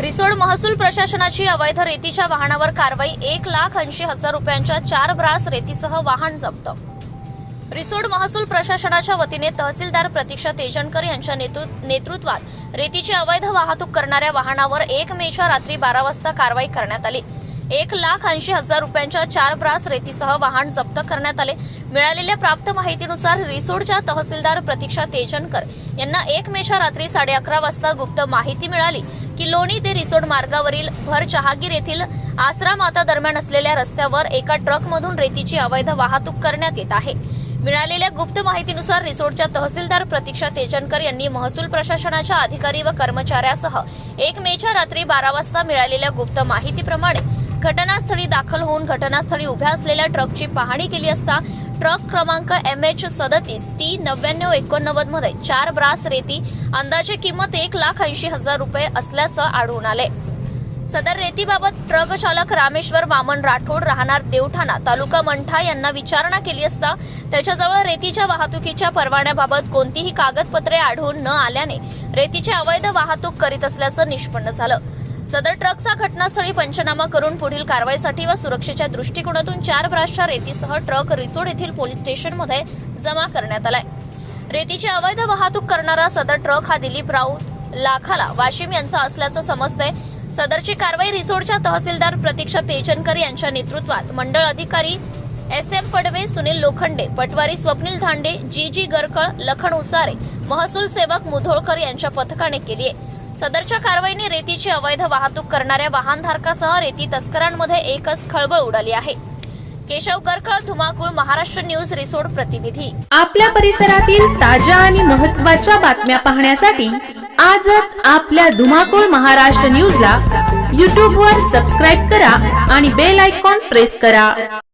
रिसोड महसूल प्रशासनाची अवैध रेतीच्या वाहनावर कारवाई एक लाख ऐंशी हजार रुपयांच्या चार ब्रास रेतीसह वाहन जप्त. रिसोड महसूल प्रशासनाच्या वतीने तहसीलदार प्रतीक्षा तेजनकर यांच्या नेतृ- नेतृत्वात रेतीची अवैध वाहतूक करणाऱ्या वाहनावर एक मेच्या रात्री बारा वाजता कारवाई करण्यात आली. एक लाख ऐंशी हजार रुपयांच्या चार ब्रास रेतीसह वाहन जप्त करण्यात आले. मिळालेल्या प्राप्त माहितीनुसार रिसोडच्या तहसीलदार प्रतीक्षा तेजनकर यांना एक मेच्या रात्री साडे अकरा वाजता गुप्त माहिती मिळाली की लोणी ते रिसोड मार्गावरील भर जहागीर येथील आसरा माता दरम्यान असलेल्या रस्त्यावर एका ट्रकमधून रेतीची अवैध वाहतूक करण्यात येत आहे. मिळालेल्या गुप्त माहितीनुसार रिसोडच्या तहसीलदार प्रतीक्षा तेजनकर यांनी महसूल प्रशासनाच्या अधिकारी व कर्मचाऱ्यासह एक मेच्या रात्री बारा वाजता मिळालेल्या गुप्त माहितीप्रमाणे घटनास्थळी दाखल होऊन घटनास्थळी उभ्या असलेल्या ट्रकची पाहणी केली असता ट्रक क्रमांक एम एच सदतीस टी नव्याण्णव एकोणनव्वदमध्ये चार ब्रास रेती अंदाजे किंमत एक लाख ऐंशी हजार रुपये असल्याचं आढळून आले. सदर रेतीबाबत ट्रक चालक रामेश्वर वामन राठोड राहणार देवठाणा तालुका मंठा यांना विचारणा केली असता त्याच्याजवळ रेतीच्या वाहतुकीच्या परवान्याबाबत कोणतीही कागदपत्रे आढळून न आल्याने रेतीची अवैध वाहतूक करीत असल्याचं निष्पन्न झालं. सदर ट्रकचा घटनास्थळी पंचनामा करून पुढील कारवाईसाठी व सुरक्षेच्या दृष्टिकोनातून चार ब्रासच्या रेतीसह ट्रक रिसोड येथील पोलीस स्टेशनमध्ये जमा करण्यात आलाय. रेतीची अवैध वाहतूक करणारा सदर ट्रक हा दिलीप राऊत लाखाला वाशिम यांचा असल्याचं समजतंय. सदरची कारवाई रिसोडच्या तहसीलदार प्रतीक्षा तेजनकर यांच्या नेतृत्वात मंडळ अधिकारी एस एम पडवे सुनील लोखंडे पटवारी स्वप्नील धांडे जी जी गरकळ लखन उसारे महसूल सेवक मुधोळकर यांच्या पथकाने केली आहे. सदरच्या कारवाईने रेतीची अवैध वाहतूक करणाऱ्या वाहनधारकासह रेती तस्करांमध्ये एकच खळबळ उडाली आहे. केशव करकळ धुमाकूळ महाराष्ट्र न्यूज रिसोर्ट प्रतिनिधी. आपल्या परिसरातील ताज्या आणि महत्त्वाच्या बातम्या पाहण्यासाठी आजच आपल्या धुमाकूळ महाराष्ट्र न्यूजला यूट्यूबवर सबस्क्राईब करा आणि बेल आयकॉन प्रेस करा.